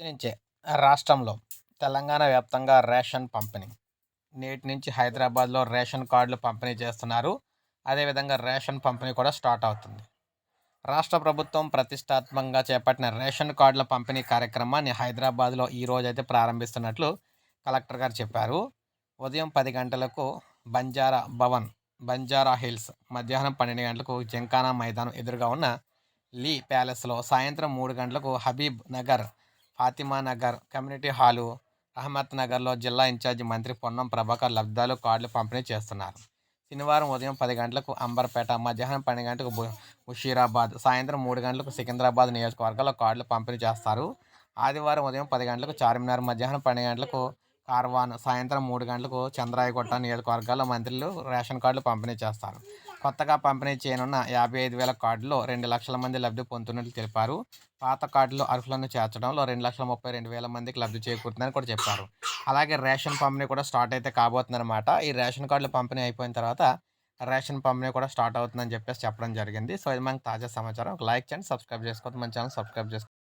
నుంచే రాష్ట్రంలో తెలంగాణ వ్యాప్తంగా రేషన్ పంపిణీ. నేటి నుంచి హైదరాబాద్లో రేషన్ కార్డులు పంపిణీ చేస్తున్నారు. అదేవిధంగా రేషన్ పంపిణీ కూడా స్టార్ట్ అవుతుంది. రాష్ట్ర ప్రభుత్వం ప్రతిష్టాత్మకంగా చేపట్టిన రేషన్ కార్డుల పంపిణీ కార్యక్రమాన్ని హైదరాబాద్లో ఈ రోజు అయితే ప్రారంభిస్తున్నట్లు కలెక్టర్ గారు చెప్పారు. ఉదయం పది గంటలకు బంజారా భవన్ బంజారా హిల్స్ మధ్యాహ్నం పన్నెండు గంటలకు జంకానా మైదానం ఎదురుగా ఉన్న లీ ప్యాలెస్లో సాయంత్రం మూడు గంటలకు హబీబ్ నగర్ ఫాతిమా నగర్ కమ్యూనిటీ హాలు అహ్మద్ నగర్లో జిల్లా ఇన్ఛార్జి మంత్రి పొన్నం ప్రభాకర్ లబ్ధాలు కార్డులు పంపిణీ చేస్తున్నారు. శనివారం ఉదయం పది గంటలకు అంబర్పేట మధ్యాహ్నం పన్నెండు గంటలకు ముషీరాబాద్ సాయంత్రం మూడు గంటలకు సికింద్రాబాద్ నియోజకవర్గాల్లో కార్డులు పంపిణీ చేస్తారు. ఆదివారం ఉదయం పది గంటలకు చార్మినార్ మధ్యాహ్నం పన్నెండు గంటలకు కార్వాన్ సాయంత్రం మూడు గంటలకు చంద్రాయగుట్ట నియోజకవర్గాల్లో మంత్రులు రేషన్ కార్డులు పంపిణీ చేస్తారు. కొత్తగా పంపిణీ చేయనున్న యాభై ఐదు వేల కార్డులో రెండు లక్షల మంది లబ్ధి పొందుతున్నట్లు తెలిపారు. పాత కార్డులో అర్హులను చేర్చడంలో రెండు లక్షల ముప్పై రెండు వేల మందికి లబ్ధి చేకూరుతుందని కూడా చెప్పారు. అలాగే రేషన్ పంపిణీ కూడా స్టార్ట్ అయితే కాబోతుందన్నమాట. ఈ రేషన్ కార్డులు పంపిణీ అయిపోయిన తర్వాత రేషన్ పంపిణీ కూడా స్టార్ట్ అవుతుందని చెప్పేసి చెప్పడం జరిగింది. సో ఇది మనకు తాజా సమాచారం. ఒక లైక్ చేయండి సబ్స్క్రైబ్ చేసుకోవద్దు. మన ఛానల్ సబ్స్క్రైబ్ చేసుకోండి